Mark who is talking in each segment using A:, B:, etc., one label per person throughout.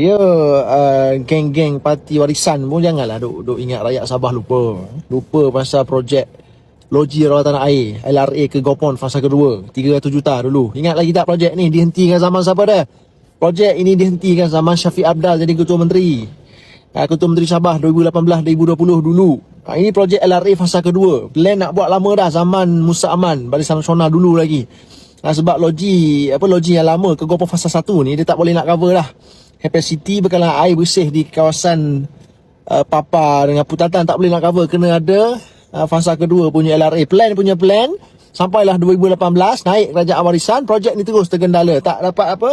A: Dia uh, geng-geng parti warisan pun janganlah duk, duk ingat rakyat Sabah lupa. Lupa pasal projek loji rawatan air LRA ke Gopon fasa kedua 300 juta dulu. Ingat lagi tak projek ni dihentikan zaman siapa dah? Projek ini dihentikan zaman Syafiq Abdal jadi ketua menteri. Uh, ketua menteri Sabah 2018-2020 dulu. Uh, ini projek LRA fasa kedua. Plan nak buat lama dah zaman Musa Aman Barisan Nasional dulu lagi. Uh, sebab loji apa loji yang lama ke Gopon fasa 1 ni dia tak boleh nak cover dah capacity bekalan air bersih di kawasan uh, Papa dengan Putatan. Tak boleh nak cover kena ada. Uh, fasa kedua punya LRA plan punya plan. Sampailah 2018 naik kerajaan warisan projek ni terus tergendala. Tak dapat apa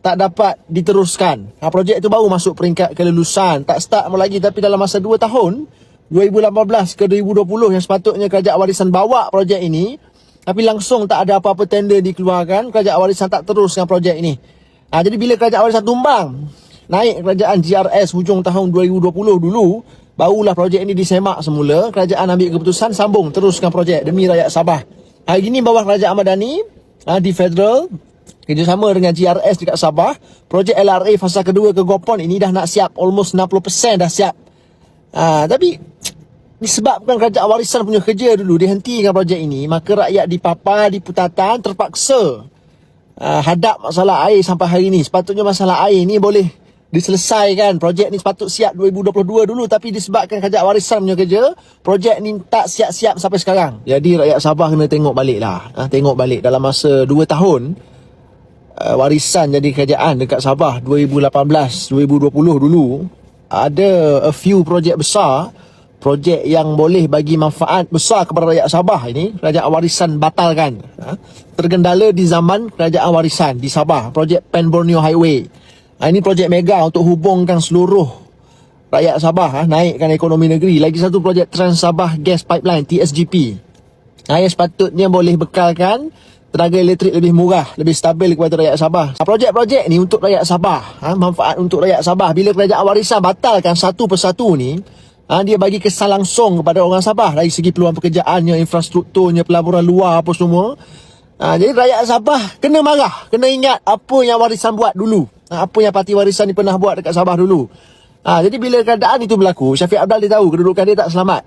A: tak dapat diteruskan. Ha, projek itu baru masuk peringkat kelulusan. Tak start lagi tapi dalam masa 2 tahun 2018 ke 2020 yang sepatutnya kerajaan warisan bawa projek ini tapi langsung tak ada apa-apa tender dikeluarkan. Kerajaan warisan tak teruskan projek ini Ha, jadi bila kerajaan warisan tumbang, naik kerajaan GRS hujung tahun 2020 dulu, barulah projek ini disemak semula, kerajaan ambil keputusan sambung teruskan projek demi rakyat Sabah. Hari ini bawah kerajaan Madani ha, di federal kerjasama dengan GRS dekat Sabah, projek LRA fasa kedua ke Gopon ini dah nak siap almost 60% dah siap. Ha, tapi disebabkan kerajaan warisan punya kerja dulu dihentikan projek ini, maka rakyat di Papa, di Putatan terpaksa uh, hadap masalah air sampai hari ni. Sepatutnya masalah air ni boleh diselesaikan. Projek ni sepatut siap 2022 dulu tapi disebabkan kerajaan warisan punya kerja, projek ni tak siap-siap sampai sekarang. Jadi rakyat Sabah kena tengok balik lah. Uh, tengok balik dalam masa 2 tahun uh, warisan jadi kerajaan dekat Sabah 2018-2020 dulu ada a few projek besar projek yang boleh bagi manfaat besar kepada rakyat Sabah ini kerajaan warisan batalkan ha? tergendala di zaman kerajaan warisan di Sabah projek Pan Borneo Highway ha, ini projek mega untuk hubungkan seluruh rakyat Sabah ha? naikkan ekonomi negeri lagi satu projek Trans Sabah Gas Pipeline TSGP yang sepatutnya boleh bekalkan tenaga elektrik lebih murah, lebih stabil kepada rakyat Sabah. Projek-projek ni untuk rakyat Sabah, ha, manfaat untuk rakyat Sabah. Bila kerajaan warisan batalkan satu persatu ni, ha, dia bagi kesan langsung kepada orang Sabah dari segi peluang pekerjaannya, infrastrukturnya, pelaburan luar apa semua. Ha, jadi rakyat Sabah kena marah, kena ingat apa yang warisan buat dulu. Ha, apa yang parti warisan ni pernah buat dekat Sabah dulu. Ha, jadi bila keadaan itu berlaku, Syafiq Abdal dia tahu kedudukan dia tak selamat.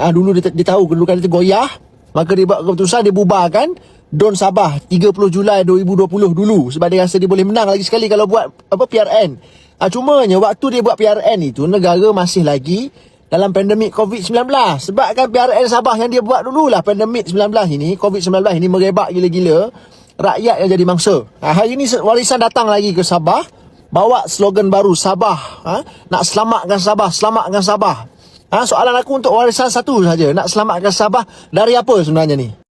A: Ha, dulu dia, dia tahu kedudukan dia goyah, maka dia buat keputusan dia bubarkan Don Sabah 30 Julai 2020 dulu sebab dia rasa dia boleh menang lagi sekali kalau buat apa PRN. Ah cumanya waktu dia buat PRN itu negara masih lagi dalam pandemik COVID-19. Sebab kan PRN Sabah yang dia buat dululah pandemik 19 ini, COVID-19 ini merebak gila-gila. Rakyat yang jadi mangsa. Ha, hari ini warisan datang lagi ke Sabah bawa slogan baru Sabah. Ha? Nak selamatkan Sabah, selamatkan Sabah. Ha, soalan aku untuk warisan satu saja. Nak selamatkan Sabah dari apa sebenarnya ni?